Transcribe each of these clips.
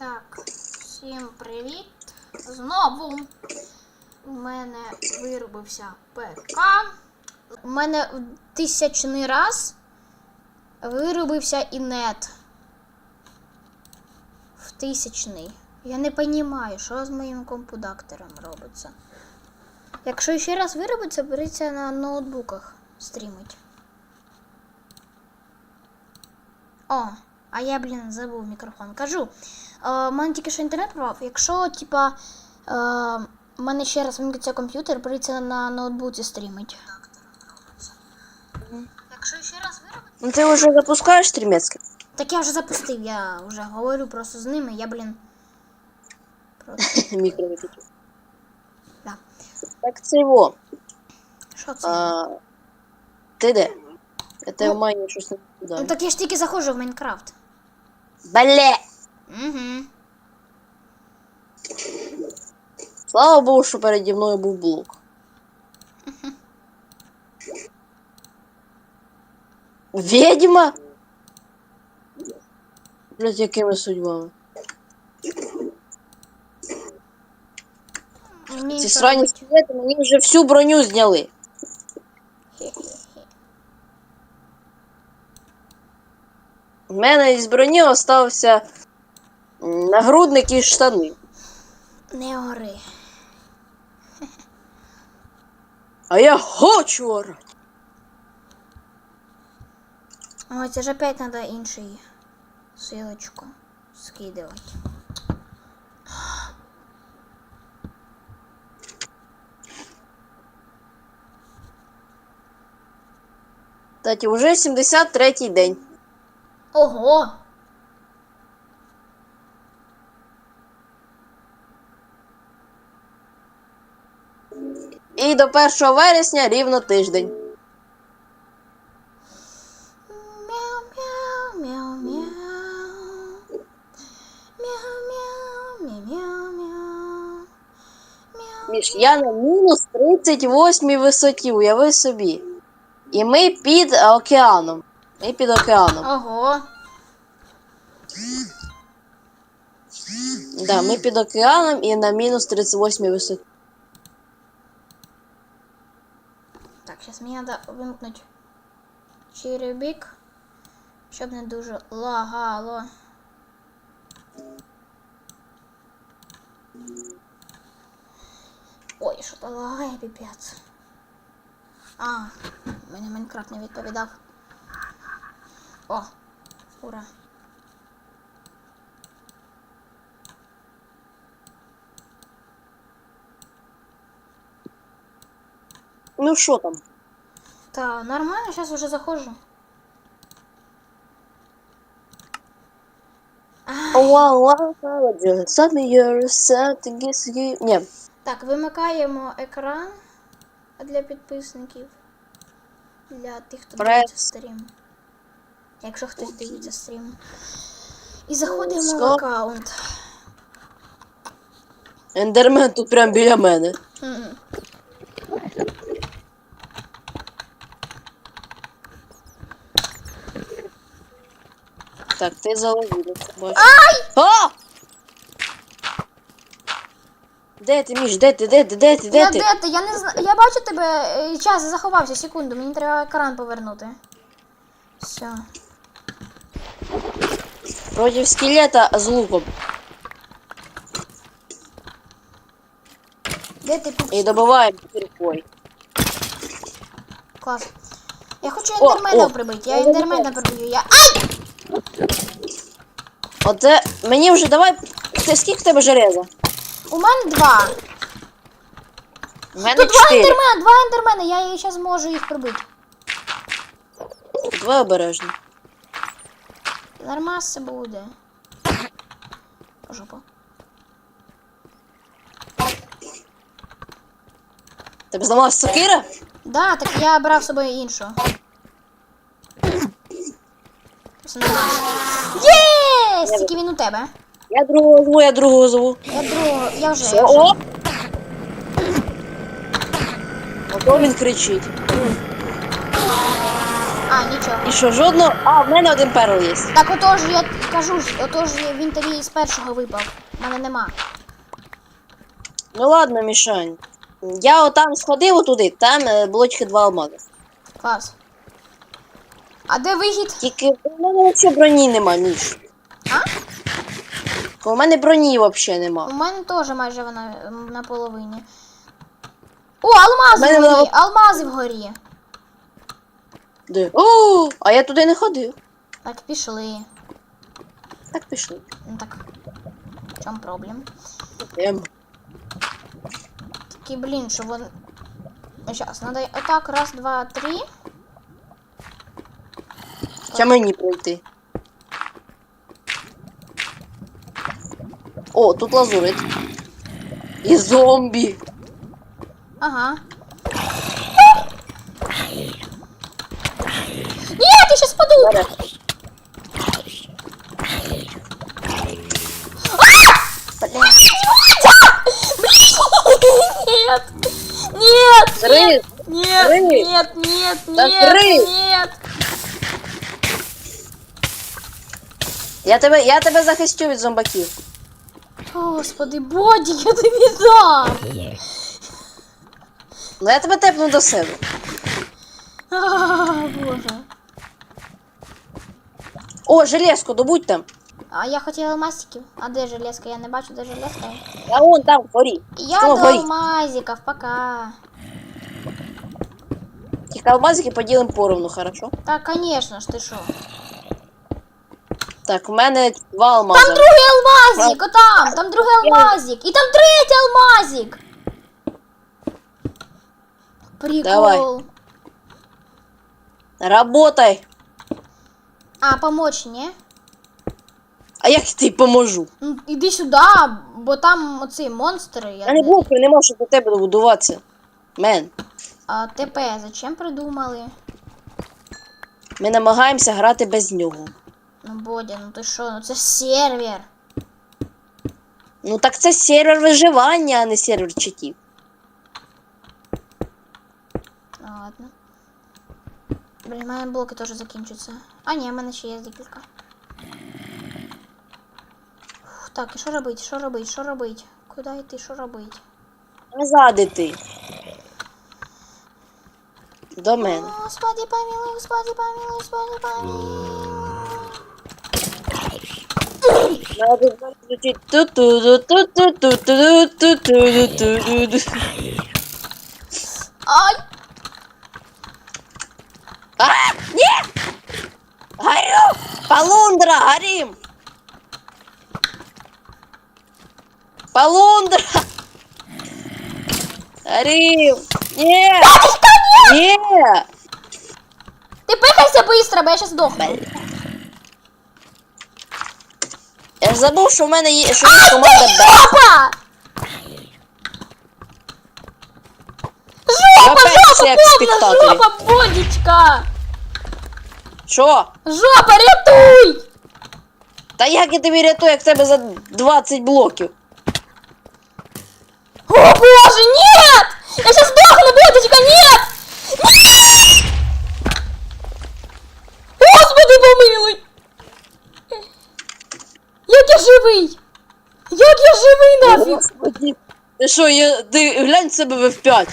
Так, всім привіт. Знову у мене виробився ПК. У мене в тисячний раз виробився інет. В тисячний. Я не розумію, що з моїм компудактором робиться. Якщо ще раз виробиться, береться на ноутбуках стрімить. О, а я, блін, забув мікрофон. Кажу, у мене тільки що інтернет пропав. Якщо, типа, е, у мене ще раз вимкнеться комп'ютер, прийдеться на ноутбуці стрімить. Якщо ще раз виробити. Ну ты уже запускаешь стримецкий? Так я вже запустив, я вже говорю просто з ними, я, блін. Просто, выкатил. да. Так це його. Що це? А, ти де? Я тебе Ну, в майні щось не Ну так я ж тільки заходжу в Майнкрафт. Бле! Угу. Слава Богу, що переді мною був блок. Ведьма? Блять, якими судьбами? Ці срані скелети мені вже всю броню зняли. У мене із броні остався нагрудник і штани. Не ори. А я хочу орати. Ой, це ж опять треба інший силочку скидувати. Кстати, уже 73-й день. Ого! І до 1 вересня рівно тиждень. Міш, я на мінус 38 висоті, уяви собі. І ми під океаном. Ми під океаном. Ого! Да, ми під океаном і на мінус 38 висоті. Так, зараз мені треба вимкнути черебік, щоб не дуже лагало. Ой, що то лагає, піпець. А, мене Майнкрафт не відповідав. О, ура. Ну що там? Та, нормально, зараз уже заходжу. Самі Ні, Так, вимикаємо екран для підписників. Для тих, хто дивиться стрім. Якщо хтось дивиться стрім. І заходимо в аккаунт. ендермен тут прямо біля мене. Так, ти заловився. Ай! А! Де ти, Міш? Де ти? Де ти? Де ти? Де Я ти? де ти? Я не знаю. Я бачу тебе. е, Час заховався, секунду. Мені треба екран повернути. Все. Проти скелета з луком. Де ти? І добиваємо киркою. Клас. Я хочу О, ендермена о. прибити. Я ендермена приб'ю. Я. Ай! Оце мені вже давай. Ти скільки в тебе железа? У мене два. У мене Тут два чотири. ендермена, два ендермена. Я зараз можу їх прибити. Давай обережно. Нормас все буде. Жопа. Тебе зламалась сокира? Да, так я брав з собою іншу. Єс! Тільки він у тебе. Я другого зву, я другого зву. Я другого, я вже. Все, Я о! Ото він кричить. А, нічого. І що, жодного. А, в мене один перл є. Так отож я кажу отож він тобі з першого випав. У мене нема. Ну ладно, Мішань. Я отам сходив отуди, там е, було тільки два алмази. Клас. А де вихід? Тільки в мене взагалі броні нема, Міш. А? У мене броні взагалі У нема. мене теж майже вона м, на половині. О, алмази мене вгорі! вона- Алмази вгорі. Де? О, а я туди не ходив. Так, пішли. Так пішли. Ну так. В чому проблем? Ем. Такий, блін, що вон. Зараз, надо отак, раз, два, три. Ще мені пройти. О, тут лазурит. І зомбі. Ага. Ні, я щас паду! Зараз. Бля. Нет! Нет! Три. Нет! Три. Нет! Нет! Да Нет! три. Нет! Я тебе, я тебе захистю від зомбаків. Господи, боді, я тобі дам! Ну я тебе тепну до себе. А, Боже. О, железку, добудь там. А я хотіла алмазиків. А де железка? Я не бачу, де железка. А вон там, горі. Я О, до горі. алмазиків, пока. Тільки алмазики поділимо поровну, хорошо? Так, конечно ж, ти що? Так, в мене два алмази. Там другий алмазик, отам, там другий алмазик. І там третій алмазик. Прикол. Давай. Работай. А, помочь, ні? А як я тобі поможу? Ну, іди сюди, бо там оці монстри. Я Я не блоки не можу до тебе добудуватися. Мен. А ТП зачем придумали? Ми намагаємося грати без нього. Ну, Бодя, ну ти що, ну це ж сервер. Ну так це сервер виживання, а не сервер читів. Ладно. Блін, в мене блоки теж закінчуються. А, ні, в мене ще є декілька. Фух, так, і що робить? Що робить? Що робить? Куди йти? Що робить? Назад іти. До мене. Господи, помилуй, Господи, помилуй, Господи, помилуй. Ай! А, нет! Горю! Полундра, горим! Полундра! Горим! Нет! Нет! Ты пыхайся быстро, бо я сейчас сдохну. Я ж забув, що в мене є, що є команда Б. Жопа! Жопа, Опять жопа, повна спектаклі. жопа, бодічка! Що? Жопа, рятуй! Та як я тобі рятую, як в тебе за 20 блоків? О боже, нет! Я сейчас сдохну, бодочка, нет! Нет! Господи, помилуй! Як я живий? Як я живий нафіг? Господи. Ти що, я, ти глянь себе в F5.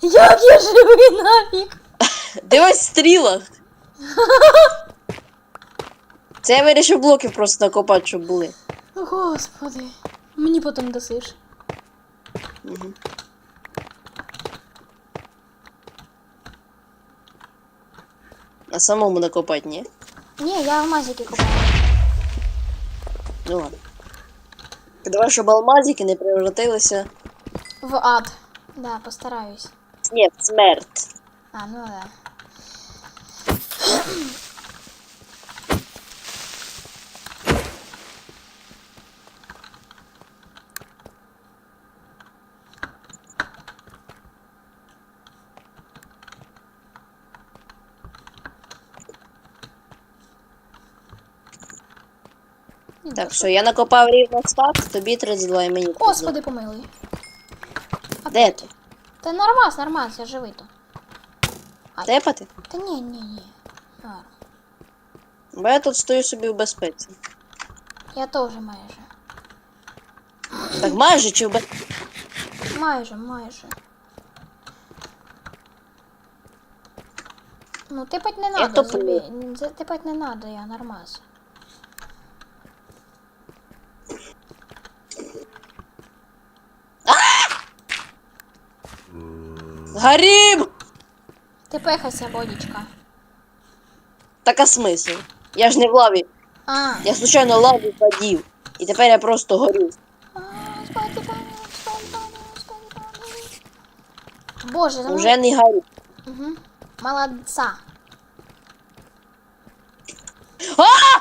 Як я живий нафіг? Дивись в стрілах. Це я вирішив блоків просто накопати, щоб були. Господи, мені потім досиш. Мгм. А самому накопати, ні? Ні, я алмазики купила. Ну ладно. Давай, щоб алмазики не превратилися. В ад. Да, постараюсь. Ні, в смерть. А, ну да. Так, що я накопав рівно стак, тобі 32 і мені. Господи, помилуй. Де ти? Та нормас, нормас, я живий тут. Тепати? Та ні, ні, ні. Гарно. Бо я тут стою собі в безпеці. Я теж майже. Так майже чи в безпеці? Майже, майже. Ну, типать не надо, забей. Типать не надо, я нормас. Горім! Ти пехайся, водічка. Так а смисл? Я ж не в лаві. А, Я случайно лаву подів. І тепер я просто горю. А, спати, пане, спати, пане, спати, пане. Боже, за Уже не горю. Угу. Молодца. А!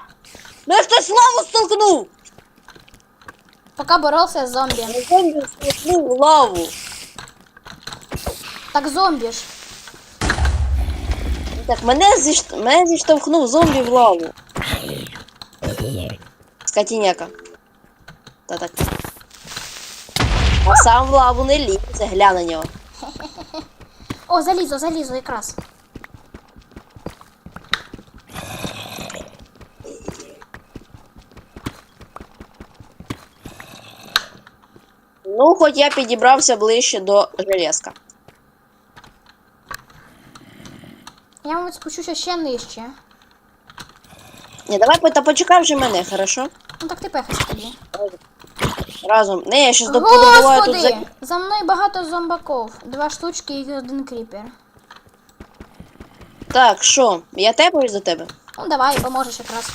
Мене хтось в лаву столкнув! Пока боролся с зомби. Я зомбі столкнув лаву. Так зомби ж. Так, мене, зіш... мене зіштовхнув зомбі в лаву. Скотіняка. Та так. А сам в лаву не лізе, гля на нього. О, залізо, залізо якраз. Ну, хоч я підібрався ближче до железка. Я, мабуть, спущуся ще нижче. Ні, давай та почекай вже мене, хорошо? Ну так ти пехай тоді. Разом. Не, я щас добудуваю тут за... За мною багато зомбаков. Два штучки і один кріпер. Так, що? Я тепаюсь за тебе? Ну давай, поможеш якраз.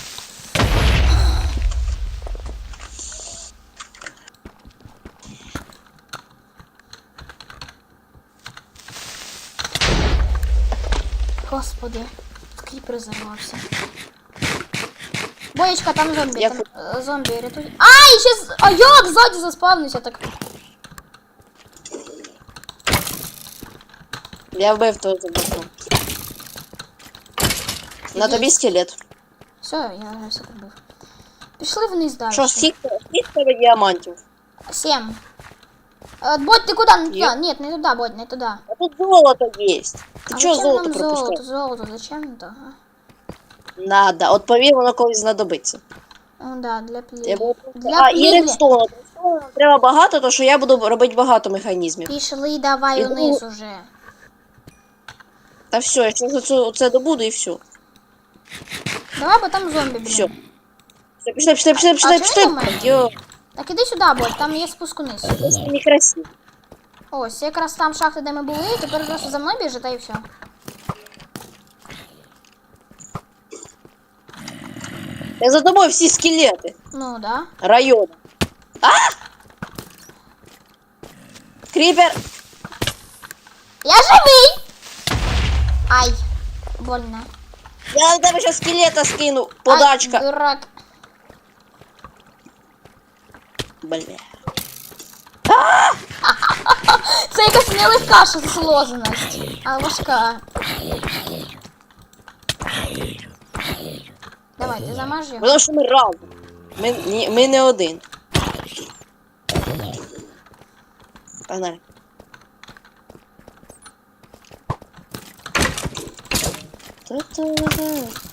Господи, кріпер зарвався. Боєчка, там зомбі, Я там е, зомбі, рятуй. Ай, ще з... А як ззаді заспавнився так? Я вбив того забаку. На тобі скелет. Все, я вже все пробив. Пішли вниз далі. Що, скільки скільки в тебе діамантів? Семь. Э, Бодь, ты куда? Не туда. Я- Нет, не туда, Бодь, не туда. А тут золото є. Ти а чого зачем золото нам золото? пропускаєш? Золото, зачем это? А? Надо. От повір, воно колись знадобиться. Ну да, для плі... Я буду... Для А, і пліві. редстоуну. Редстоуну нам треба багато, то що я буду робити багато механізмів. Пішли давай Іду. вниз уже. Та все, я щось оце, оце добуду і все. Давай, бо там зомбі, блін. Все. Все, пішли, пішли, пішли, А пішли, чого пішли. немає? Йо, Так іди сюди, Бодь, там є спуск вниз. це некрасиво. Ось, якраз там шахти, де ми були, тепер просто за мною біжи, та і все. Я за тобою всі скелети Ну, да. району. А! Кріпер! Я живий! Ай, больно. Я на тебе зараз скелета скину. Ай, Подачка. дурак. Бля. Це якась нелегка сложеність. А важка. Давай, ти замаж його. Потому що ми разом. Ми, ні, ми не один. Погнали. Та-та-та.